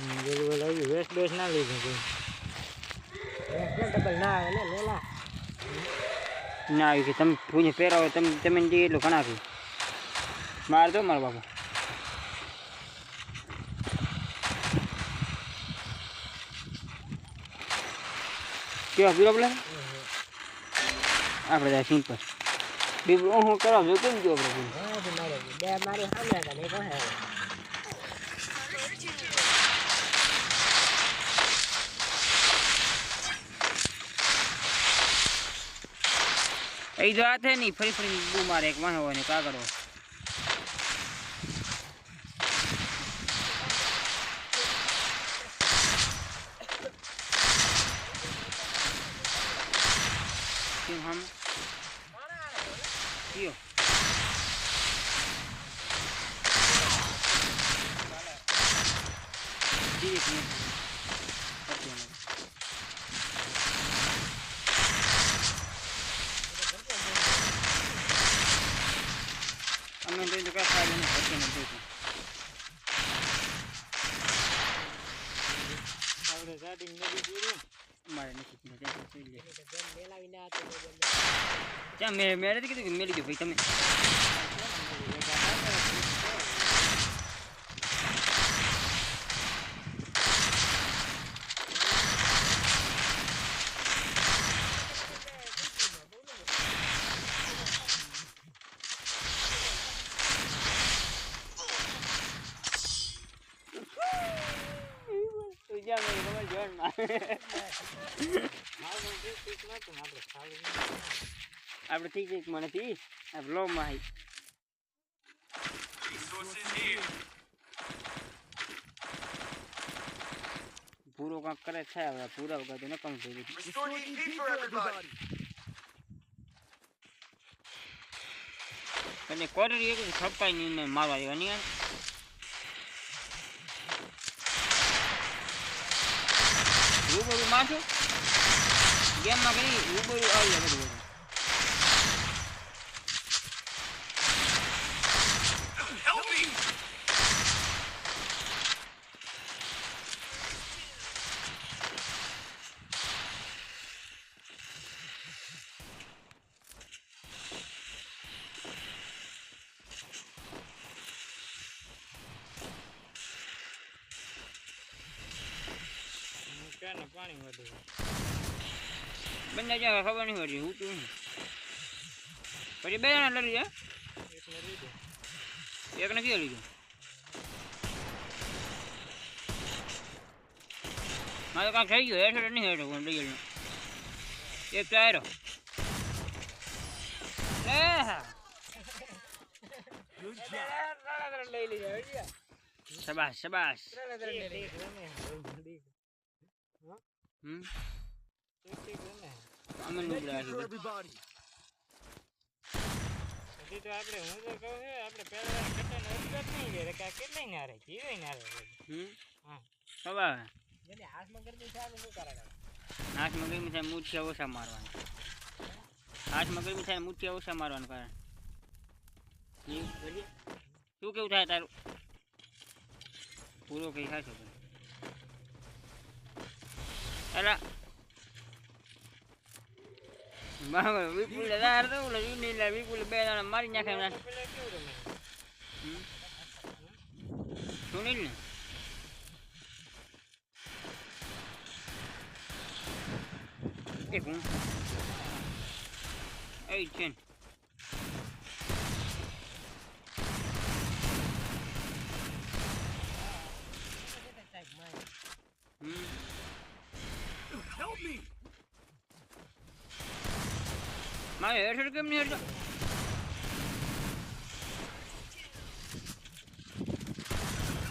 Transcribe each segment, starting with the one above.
ના લઈ ડબલ ના આવે કે તમે પૂછે પહેરાવો, તમે તમે જે એટલું ઘણા કે માર દો મારો બાપુ. કેવા પીરો પેલા આપણે ત્યાં સિમ્પલ બીબડું હું કરાવજો કેમ જો આપણે બે મારી સામે એક વાહે હતા. એ જો આ થાય નહીં ફરી ફરી બૂમ મારે એક વાહ હોય ને કાગળ હોય કેમ હમ કયો ઠીક ને પછી અમે. અમે તો એ તો કાંઈ ખાઈ નહીં પછી અમે જોઈશું આપણે starting નથી કર્યું. મારે નથી પીવું, ત્યાં સુધી જોઈ લે. એટલે જેમ મેલાવી ના હતું ને જેમ ત્યાં મેં મેં નથી કીધું. કે મેલી દો ભાઈ તમે તું જ્યાં મેં તમારે જોડમાં ખાવાનું ઠીક ઠીક નહોતું ને આપણે ખાવું નહોતું. આપણે ઠીક ઠીકમાં નથી આપણે લો માં આવી પૂરો કાંક કરે છે હવે પૂરા વગર તો ન કમ થઈ ગયું Restoring EP for everybody. અને કોટરી એક ખપાઈ નહીં મેં મારવા આવ્યા નહીં યાર. મારશો ગેમમાં કરી રૂબરૂ આવી જાય Help me! ક્યાંને પાણી વધુ બંને જ્યાં ખબર નહીં પડી હું તું પછી બે જણા લડી જાય એકને નથી લીધું મારે કાંઈ થઈ ગયું હેઠળ નહીં હેઠળ કોણ લઈ એક ચાયરો લે હા લઈ લીધા હજી શબાશ હમ? અમે For everybody. હજી તો આપણે હું તો કહું છું આપણે પહેલા કેટલા અજગત નહીં લે કે કેટલાય ના રહે જીવે ના રહે હમ? હા. ખબર જેને હાથમાં ગરમી થાય શું હાથમાં ગરમી થાય ઓછા મારવાની. હાથમાં ગરમી થાય મુઠ્ઠી ઓછા મારવાનું કારણ. શું કેવું થાય તારું? પૂરો કઈ ખાશો તમે અલા બરાબર વિપુલ દાર તો ઓલો યુનિલા વિપુલ બે જણા મારી નાખે એમના. પેલા કેવું રમે હમ? સુનિલ ને એક હું એ છે ને. હમ Help me! મારે હેઠળ કેમ નહીં હેઠળ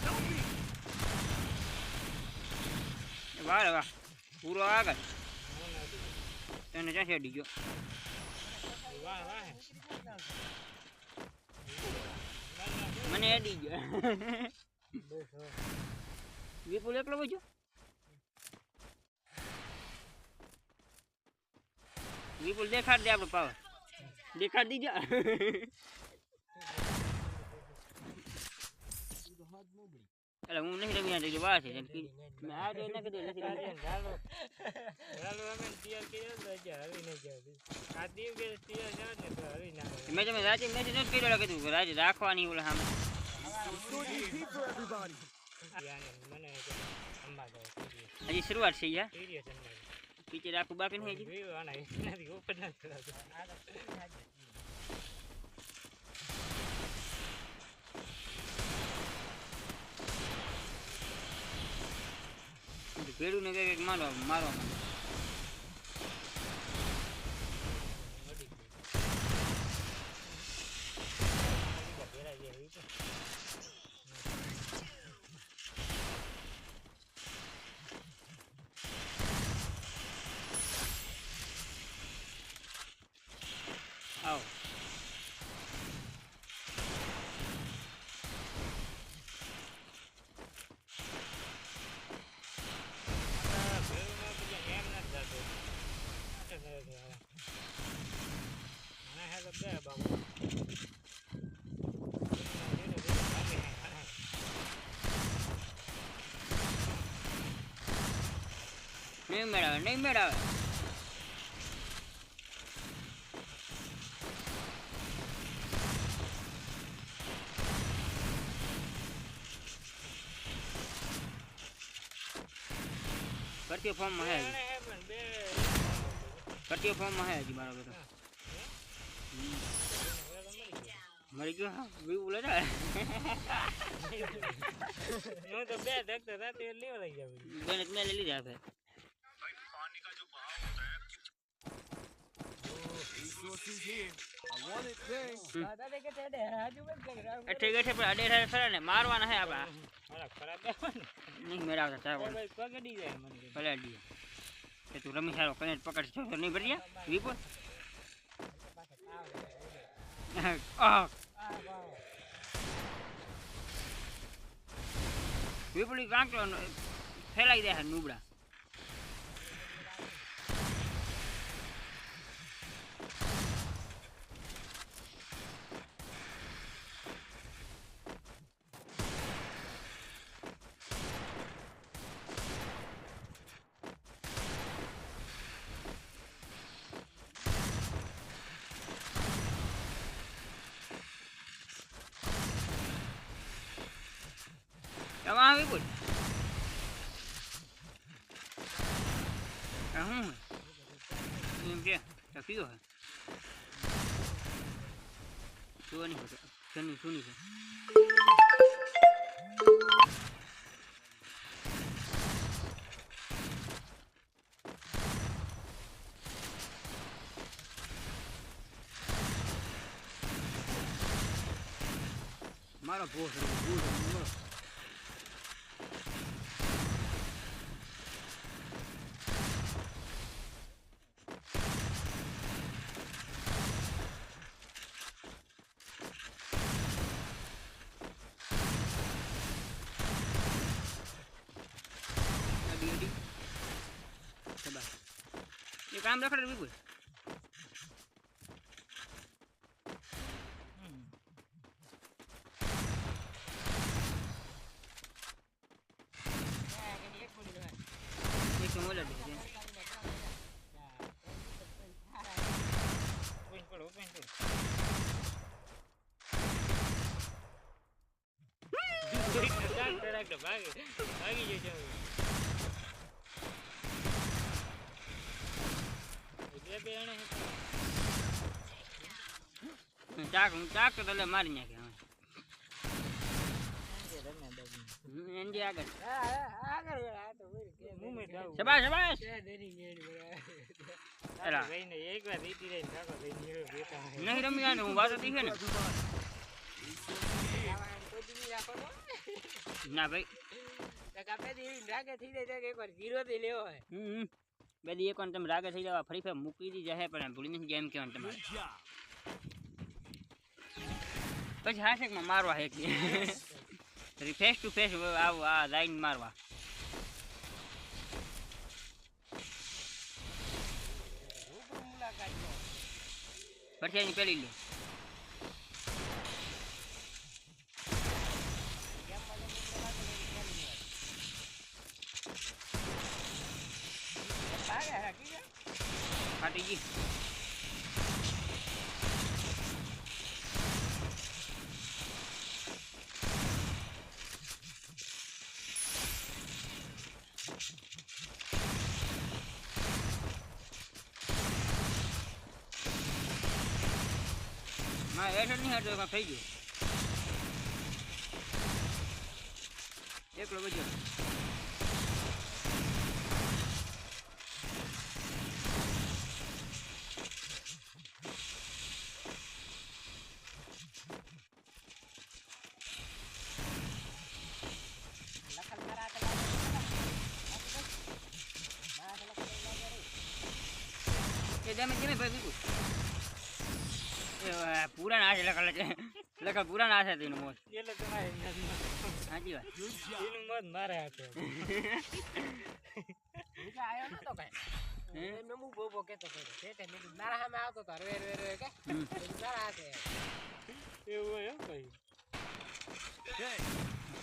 Help me! વાહ રે વાહ પૂરો આગળ તને ક્યાં છેડી ગયો વાહ વાહ મને અડી ગયો વિપુલ એકલો બચ્યો વિપુલ દેખાડ દે આપણો પાવર દેખાડ દીજો એટલે હું નહીં રમી તો વાત છે મેં આ કીધું નથી રમી. ચાલો ચાલો અમે તૈયાર કર્યો તો હજી હરી નહીં જાવ આ દીવ કે તૈયાર જાવ ને તો હરી ના મેં તમે રાજી મેં નથી કર્યો કીધું રાતે રાખવાની ઓલા સામે. હજી શરૂઆત છે યાર પીછે રાખવું બાકી નહીં હજી ઉપર. ભેડું ને કંઈક મારવા મારવા માંડે. મળી ગયું. આ ભેરા જે હોય છે. આવો આ ભેરુંમાં બીજા એમ નથી થતું. આ તો નથી આવે. આના હાથે બે બાબુ. ધીરે ધીરે ભાગે નહીં. આના નહીં મેળાવે નહીં મેળાવે કરતીઓ ફોર્મમાં હે હજી. આને હે પણ બે કરતીઓ ફોર્મમાં હે હજી મારો બેટો વેલો મરી ગયો. મરી ગયો હા બીવું લેતા હું તો બે ધકતો રાતે લેવા લઈ જાવ બેને મેં લઈ લીધા અઠે ગઠે પણ અડે ને મારવાના હે આપડા મારા ખરાબ નહીં મેળવતા ચાર પગડી જાય તું રમી સારો કને પકડ છો નહીં ભર્યા વિપુલ વિપુલી કાંકરો ફેલાઈ દે નુબડા તમામ વિપુલ આ હે? એમ કે તકીઓ હે જોવાની હોતો શની સુની છે. મારો બોસ બોસ અડી અડી સબા એ કામ રખડે વિપુલ. ભાગી જજો. બે બે અણે હે. ચાક ચાક તો તલે મારી નાખે હવે રમે બાજુ. હમ, એનજી આગળ મુંબઈ જાવું. શબાશ શબાશ એલા. રહીને એકવાર રીતિ રહીને ઠાકોર રહીને નીકળ્યો બેઠા હોય. નહીં રમી ને હું વાતો દીખે ને ના ભાઈ હમ, હમ. બે દી એક વાર તમે રાગે થઈ જવા ફરી ફરી મૂકી દી જાય પણ ભૂલી નથી ગેમ કહેવાનું તમારે પછી હાશેકમાં મારવા હે ફેસ ટુ ફેસ આવું આ લાઈન મારવા. પરસાની પેલી લે. ફાટી ગઈ. હેઠળ નહીં હેઠળ કાંઈ થઈ ગયું એકલો બચ્યો એ ધીમે ધીમે ભાઈ બિલકુલ એ આ પૂરા ના છે લખા લખા લખા પૂરા ના છે તેનું મોજ એટલે તમારે. સાચી વાત. એનું મત મારે હાથે હે? હમ. એવું હોય હો ભાઈ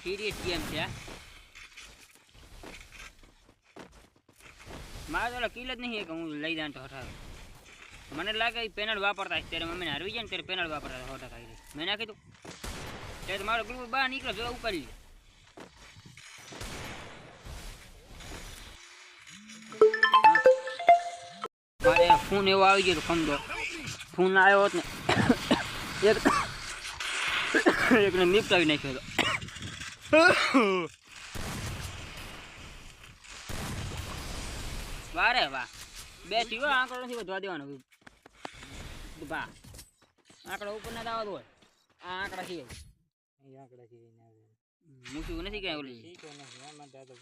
સિરિયસ ગેમ છે મારે તો કિલ જ નહીં કે હું લઈ જાઉં તો હટાવે. મને લાગે એ પેનલ વાપરતા હશે ત્યારે મમ્મીને હરવી જાય ને ત્યારે પેનલ વાપરતા સો ટકા મેં નાખી કીધું. ત્યારે મારો ગ્રુપ બહાર નીકળ્યો જો ઉપાડી લે. મારે ફોન એવો આવી ગયો ખમદો ફોન આવ્યો હોત ને, એક એકને નીપટાવી નાખ્યો હતો. વારે વાહ. બે થયો આંકડો નથી વધવા દેવાનો બા. આંકડો ઉપર ના દાવા હોય. આ આંકડા સિવાય. મૂછું નથી ક્યાંય ઓલી. શીખો નથી આમાં તો આ તો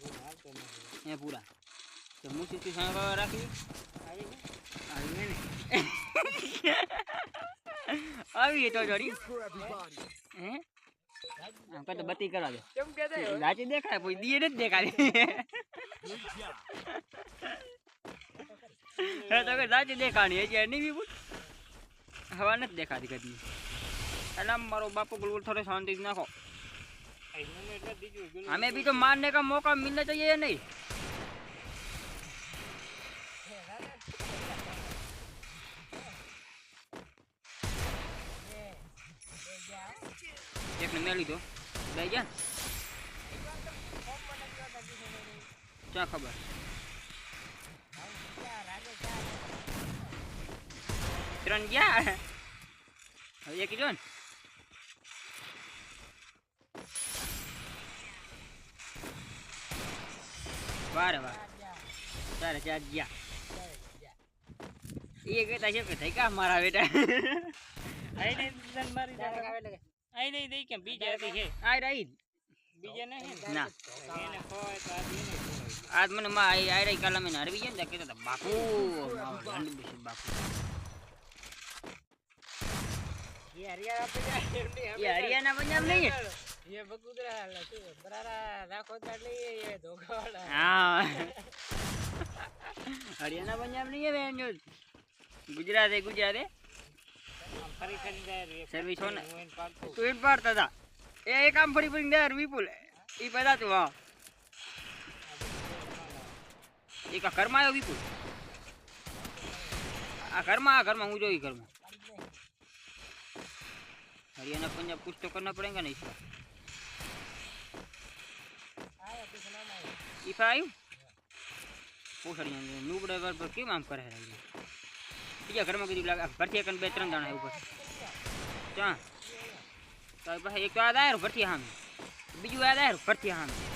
નથી. એ પૂરા. તો થી સાંભળવા રાખી. આવી આવી ને? આવી તો જોડી. હે? આમ તો બત્તી કરવા દે. લાચી દેખાય પછી દીએ નથી દેખાય તો કે દાચી દેખાણી હજી નહીં બી હવા નથી દેખાતી કદી એટલે આમ મારો બાપુ ગુલગુલ થોડો શાંતિ નાખો અહીં મને એટલે બીજું પેલું हमें भी तो मारने का मौका मिलना चाहिए या नहीं એક ને મેં લીધો બે ગયા ક્યાં ખબર ત્રણ ગયા. હવે એક જો ને વારે વાર. ચારે ચાર ગયા. એ કહેતા છે કે થઈ કા મારા બેટા. અહીં નહીં મારી. અહીં નહીં દઈ કેમ? બીજા હતી છે. આ રહી. બીજા નહીં ના? એને ખોય તો આ એને આજ મને માં આઈ આઈ રહી કાલા મને હરવી ગયા ને કહેતા હતા બાપુ મારો લંડ બેસી બાપુ. એ હરિયાણા પંજાબ એમ નહીં, એ હરિયાણા પંજાબ નહીં એ બકુદરા હાલે શું બરારા રાખો તો એટલે એ- એ ધોકાવાળા. હા હરિયાણા પંજાબ નહીં હવે એમ જો ગુજરાત એ ગુજરાત એ આમ ફરી ફરી જાય રે. સર્વિસ હો ને. હું એને પાડતો. તું એમ પાડતા હતા એ એક આમ ફરી ફરી દે વિપુલ એ બધા તું હા એક આ ઘરમાં આવ્યો વિપુલ આ ઘરમાં આ ઘરમાં હું જોઈ ઘરમાં हरियाणा पंजाब कुछ तो करना पड़ेगा नहीं इसका इफ़ ड्राइवर पर क्यों कर रहा है घर में गरीब लगा भरती दाना है ऊपर तो एक तो आधा है हम बीजू आधा है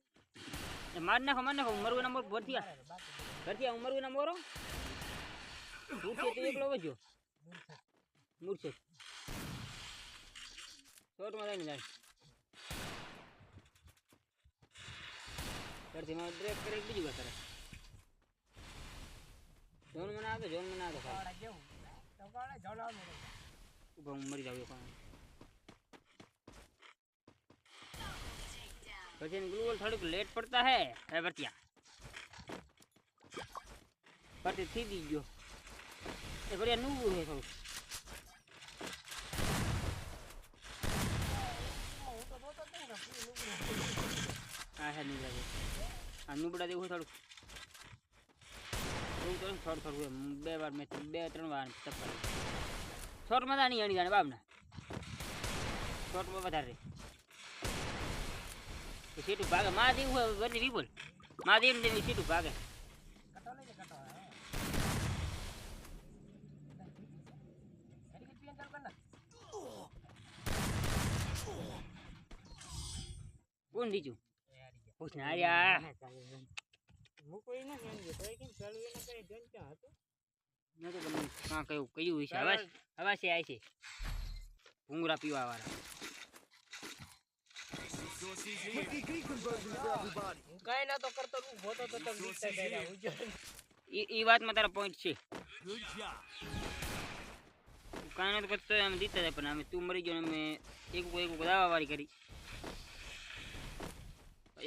માર નાખો માર નાખો મરવું ના મોર ભરતી ભરતી હું મરવું ના મોરો મૂર્છે તું એકલો વજો મૂર્છે. શોર્ટમાં લઈને જાય. કરતી માં બ્રેક કરે બીજું કા કરે. જોન મને આવે જોન મને આવે ઊભા મરી જાવ કોણ પછી ગ્લુઅલ થોડુંક લેટ પડતા હે. હે વર્ત્યા પરથી થી દી ગયો. એ બઢિયા નું હે થોડુંક. હા તો નહીં ને, આ હે નુબડા હોય થોડુંક. તો થોડું થોડું બે વાર મેં બે ત્રણ વાર ચપ્પલ શોર્ટમાં નહીં અણી જાણે બાપના. શોર્ટમાં વધારે. સીટું ભાગે માં દેવું હોય વચ્ચે વિપુલમાં દેવ ને સીટું ભાગે. કોણ બીજું. પૂછ ને આર્યા મૂકો ઈ નથી એમ કે, તોય કેમ ચાલુ એને કઈ જોઈને હતું? મેં તો તમને કાં કયું કયું છે હવા હવા છે આ છે ભૂંગરા પીવા વાળા Resources ના કાંઈ નહોતો કરતો, હું ગોતો તો તમે એ વાતમાં તારા પોઈન્ટ છે. તું કાંઈ કરતો અમે દીતા હતા પણ અમે તું મરી ગયો અમે એક એક દાવા વાળી કરી.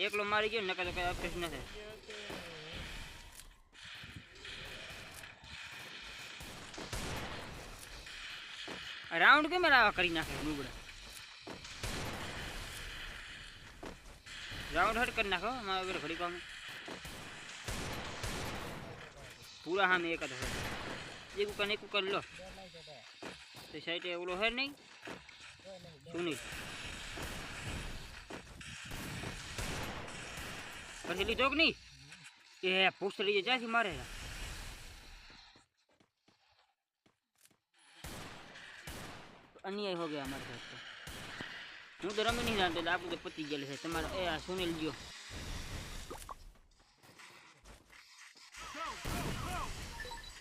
એકલો મારી ગયો નકર નકા તો કઈ અપડેટ ન થાય. રાઉન્ડ કેમ આવા કરી નાખે નુગડા? રાઉન્ડ હટ કરી નાખો મારા વગર ઘડી કામ પૂરા હામે એક જ હોય એક ઉકન એક ઉકન લો તે સાઈડે ઓલો હે નહીં સુનિલ પછી લીધો કે નહીં એ પૂછડી જ્યાંથી મારે અન્યાય હો ગયા અમારે સાથે તો હું તો રમી નહીં જાણતો એટલે આપણું તો પતી ગયેલું છે. તમારે એ આ સુનિલ ગયો.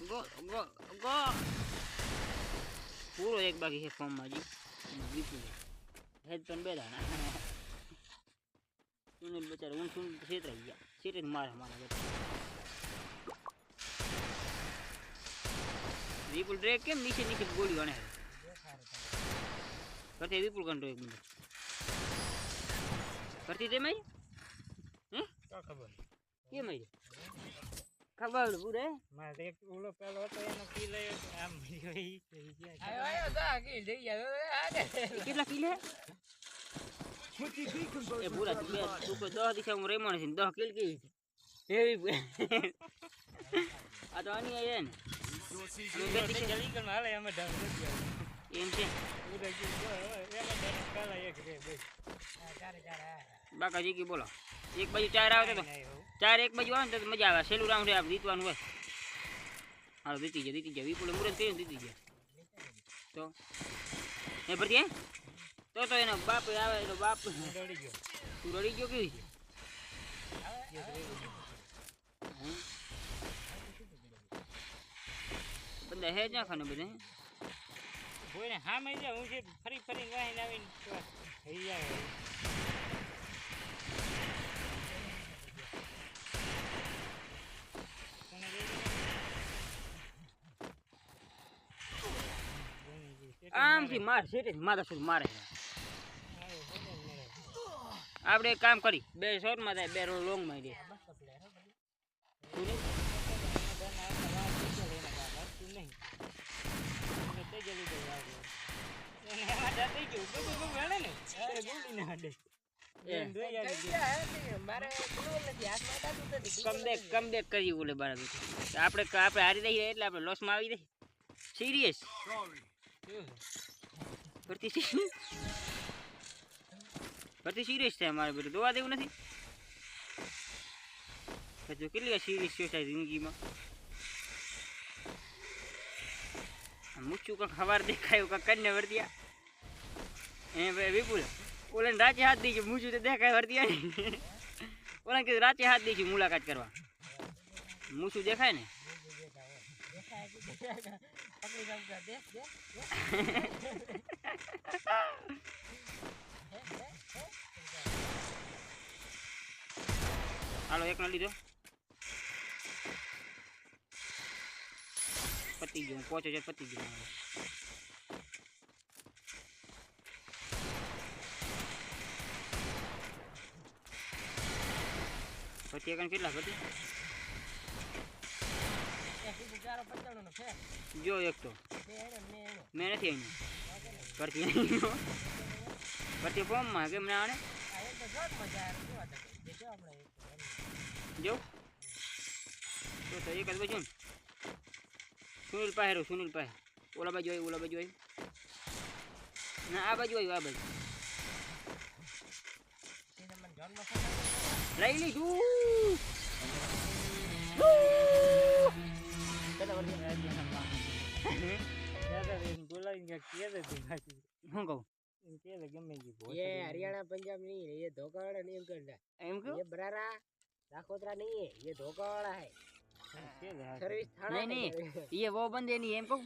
Go go go. પૂરો એક બાકી છે ફોર્મમાં જી વિપુલ હેડ પણ બે દાણા સુનિલ બચારો હું સુનિલ છેતરાઈ ગયા. છેતરે મારે મારા બચારા વિપુલ ડ્રેક કેમ નીચે નીચે ગોળી ગણે પછી વિપુલ કંટો એક મિનિટ. કરતી તે મારી હે? તો ખબર. કેમ મારી ખબર પૂરે મારે એક ઓલો પેલો હતો એનો કી લઈ આમ ગયો ઈ ગયા. આયો, આયો, જા, કી જઈ ગયા. આને. કેટલા કિલ એ પૂરા તું તું કોઈ દસ દિશા હું રેમણ છે દસ કિલ કી એવી આ તો આની આઈ ને. તે દિવસે જલીકરમાં હાલે, અમે ઢાળ. એમ છે. જો. બાકા જી બોલો. એક બાજુ ચાર આવે તો. ચાર એક બાજુ આવે ને તો મજા આવે. છેલ્લું રાઉન્ડ આપણે જીતવાનું હોય. હાલો, જીતી ગયા જીતી ગયા. વિપુલ મુરત કર્યું ને જીતી ગયા. તો? એ ભરતી તો તો એનો બાપ આવે, એનો બાપ. રડી ગયો. તું રડી ગયો કેવી? બધા હે? જ્યાં ખાને બધા હે? હા હામે જાય, હું છે ફરી ફરી વાહીને આવીને થઈ જાય આમથી માર છે મારા સુધી મારે મળે. આપણે એક કામ કરી બે શોર્ટમાં થાય બે લોંગમાં દે તું નહીં? કમબેક કમબેક કરી બોલે બરાબર આપણે આપણે હારી દઈએ એટલે આપણે લોસમાં આવી દઈએ સિરિયસ. ભરતી સિરિયસ છે અમારે બધું. દોવા દેવું નથી? હજુ કેટલી સિરિયસ છે સાહેબ જિંદગીમાં? મૂચું કંઈક હવાર દેખાયું, કંઈક કરીને વર્ત્યા એ ભાઈ વિપુલ ઓલાને રાચે હાથ દઈશું મૂછું તો દેખાય વર્ત્યા ને ઓલાને કીધું રાચે હાથ દઈશું મુલાકાત કરવા મૂછું દેખાય ને પકડી જાઉં કે દે દે દે. હે, હે, હે. હાલો એકનો લીધો પતી ગયું પહોંચો છે પતી ગયું હવે. કેટલા બધી? જો એક તો. મેં નથી આવી કરતી કરતી ફોર્મમાં કેમ ના આને જે. તો તો એક જ બજુ ને સુનિલ પાસે સુનિલ પાસે ઓલા બાજુ આવ્યું ઓલા બાજુ આવ્યું ના, આ બાજુ આવ્યું આ બાજુ. લઈ લીધું. હરિયાણા પંજાબ નહીં ધોકા વાળા નહીં એમ કરતા. એમ કે બરારા લાખોતરા નહીં ધોકા વાળા હે. સર્વિસ થાણા નહીં નહીં એ વો બંધ એની એમ કહું?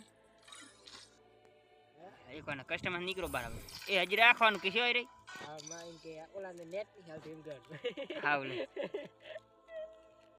એ કસ્ટમર નીકળો બહાર આવે એ હજી રાખવાનું કે હોય રે હા માં કે ઓલા ઓલાને નેટની હાલ ટીમ ગણ હાવલે